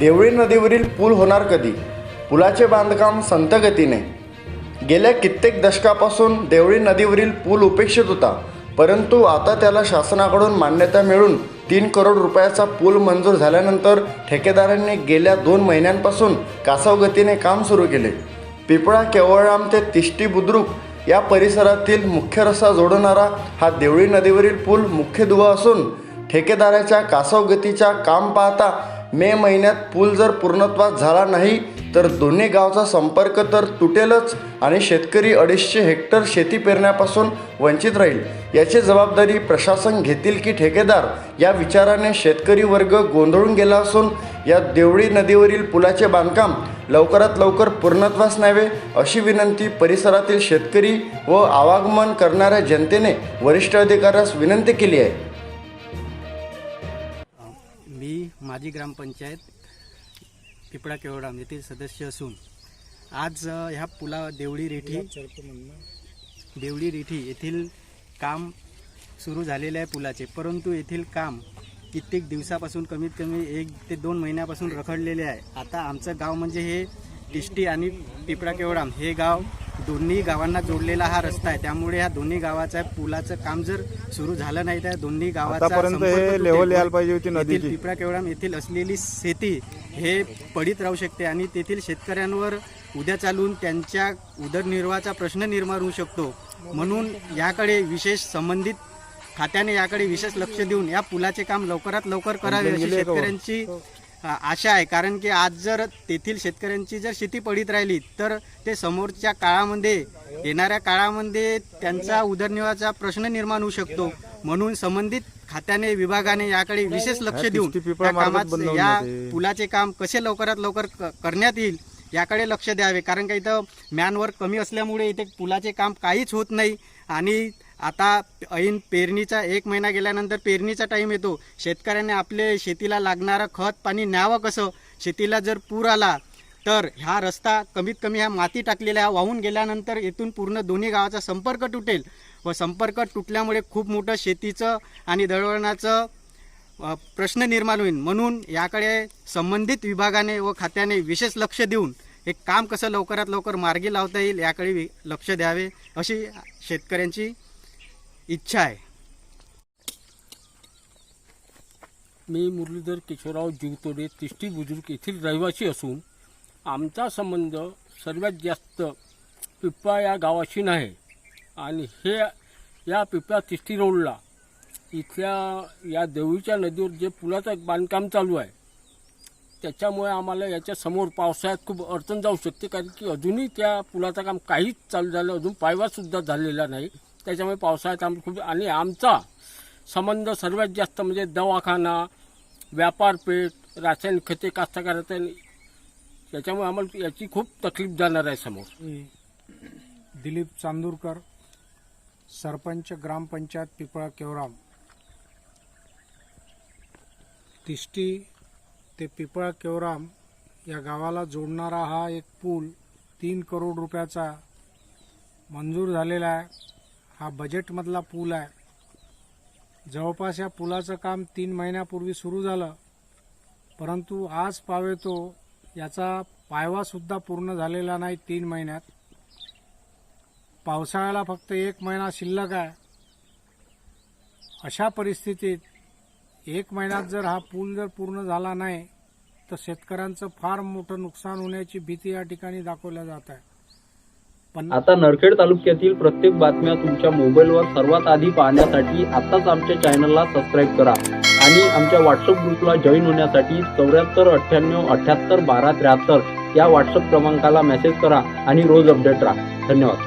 देवळी नदीवरील पूल होणार कधी? पुलाचे बांधकाम संत गतीने गेल्या कित्येक दशकापासून देवळी नदीवरील पूल उपेक्षित होता परंतु आता त्याला शासनाकडून मान्यता मिळून तीन करोड रुपयाचा पूल मंजूर झाल्यानंतर ठेकेदारांनी गेल्या दोन महिन्यांपासून कासवगतीने काम सुरू केले. पिपळा केवळराम ते तिष्टी बुद्रुक या परिसरातील मुख्य रस्ता जोडणारा हा देवळी नदीवरील पूल मुख्य दुवा असून ठेकेदाराच्या कासवगतीच्या काम पाहता मे महिन्यात पूल जर पूर्णत्वास झाला नाही तर दोन्ही गावचा संपर्क तर तुटेलच आणि शेतकरी अडीचशे हेक्टर शेती पेरण्यापासून वंचित राहील. याची जबाबदारी प्रशासन घेतील की ठेकेदार? या विचाराने शेतकरी वर्ग गोंधळून गेला असून या देवळी नदीवरील पुलाचे बांधकाम लवकरात लवकर पूर्णत्वास न्यावे अशी विनंती परिसरातील शेतकरी व आवागमन करणाऱ्या जनतेने वरिष्ठ अधिकाऱ्यास विनंती केली आहे. मी माजी ग्रामपंचायत पिपळा केवडाम येथील सदस्य असून आज ह्या पुला देवळी रेठी देवळी रेठी येथील काम सुरू झालेले आहे पुलाचे. परंतु येथील काम कित्येक दिवसापासून कमीत कमी एक ते दोन महिन्यापासून रखडलेले आहे. आता आमचं गाव म्हणजे हे तिष्टी आणि पिपळा केवडाम हे गाव दोन्ही गावांना जोडलेला हा रस्ता आहे. त्यामुळे ह्या दोन्ही गावाच्या पुलाचं काम जर सुरू झालं नाही तर दोन्ही गावाचा पाहिजे होती येथील. पिपळा केवढाम येथील असलेली शेती हे पडीत राहू शकते आणि तेथील शेतकऱ्यांवर उद्या चालून त्यांच्या उदरनिर्वाहाचा प्रश्न निर्माण होऊ शकतो. म्हणून याकडे विशेष संबंधित खात्याने याकडे विशेष लक्ष देऊन या पुलाचे काम लवकरात लवकर करावे अशी शेतकऱ्यांची आशा आहे. कारण की आज जर तेथील शेतकऱ्यांची जर शेती पडीत राहिली तर ते समोरच्या काळामध्ये येणाऱ्या काळामध्ये त्यांचा उदरनिर्वाहाचा प्रश्न निर्माण होऊ शकतो. म्हणून संबंधित खात्याने विभागाने याकडे विशेष लक्ष देऊन या कामात या. पुलाचे काम कसे लवकरात लवकर करण्यात येईल याकडे लक्ष द्यावे. कारण का इथं मॅनवर कमी असल्यामुळे इथे पुलाचे काम काहीच होत नाही. आणि आता ऐन पेरणीचा एक महिना गेल्यानंतर पेरणीचा टाईम येतो. शेतकऱ्याने आपले शेतीला लागणारं खत पाणी न्यावं कसं? शेतीला जर पूर आला तर हा रस्ता कमीत कमी ह्या माती टाकलेल्या वाहून गेल्यानंतर येथून पूर्ण दोन्ही गावाचा संपर्क तुटेल. व संपर्क तुटल्यामुळे खूप मोठं शेतीचं आणि दळवळणाचं प्रश्न निर्माण होईल म्हणून याकडे संबंधित विभागाने व खात्याने विशेष लक्ष देऊन हे काम कसं लवकरात लवकर मार्गी लावता येईल याकडे वि- लक्ष द्यावे अशी शेतकऱ्यांची इच्छा आहे. मी मुरलीधर केशवराव जीवतोडे तिष्टी बुजुर्ग येथील रहिवासी असून आमचा संबंध सर्वात जास्त पिप्पा या गावाशी नाही आणि हे या पिप्पा तिष्टी रोडला इथल्या या देवीच्या नदीवर जे पुलाचं बांधकाम चालू आहे त्याच्यामुळे आम्हाला याच्यासमोर पावसाळ्यात खूप अडचण जाऊ शकते कारण की अजूनही त्या पुलाचं काम काहीच चालू झालं अजून पायवासुद्धा झालेला नाही. त्याच्यामुळे पावसाळ्यात आम खूप आणि आमचा संबंध सर्वात जास्त म्हणजे दवाखाना व्यापारपेठ रासायनिक खते कास्तकाराचा याच्यामुळे आम्हाला याची खूप तकलीफ जाणार आहे समोर. दिलीप चांदूरकर सरपंच ग्रामपंचायत पिपळा केवराम. तिष्टी ते पिपळा केवराम या गावाला जोडणारा हा एक पूल तीन करोड रुपयाचा मंजूर झालेला आहे. हा बजेटमधला पूल आहे. जवळपास या पुलाचं काम तीन महिन्यापूर्वी सुरू झालं. परंतु आज पावेतो याचा पायवासुद्धा पूर्ण झालेला नाही तीन महिन्यात. पावसाळ्याला फक्त एक महिना शिल्लक आहे. अशा परिस्थितीत एक महिन्यात जर हा पूल जर पूर्ण झाला नाही तर शेतकऱ्यांचं फार मोठं नुकसान होण्याची भीती या ठिकाणी दाखवल्या जात आहे. आता नरखेड तालुक्यातील प्रत्येक बातम्या तुमच्या मोबाईलवर सर्वात आधी पाहण्यासाठी आताच आमच्या चॅनलला सबस्क्राईब करा. आणि आमच्या व्हॉट्सअप ग्रुपला जॉईन होण्यासाठी चौऱ्याहत्तर अठ्ठ्याण्णव अठ्याहत्तर बारा त्र्याहत्तर या व्हॉट्सअप क्रमांकाला मेसेज करा आणि रोज अपडेट राहा. धन्यवाद.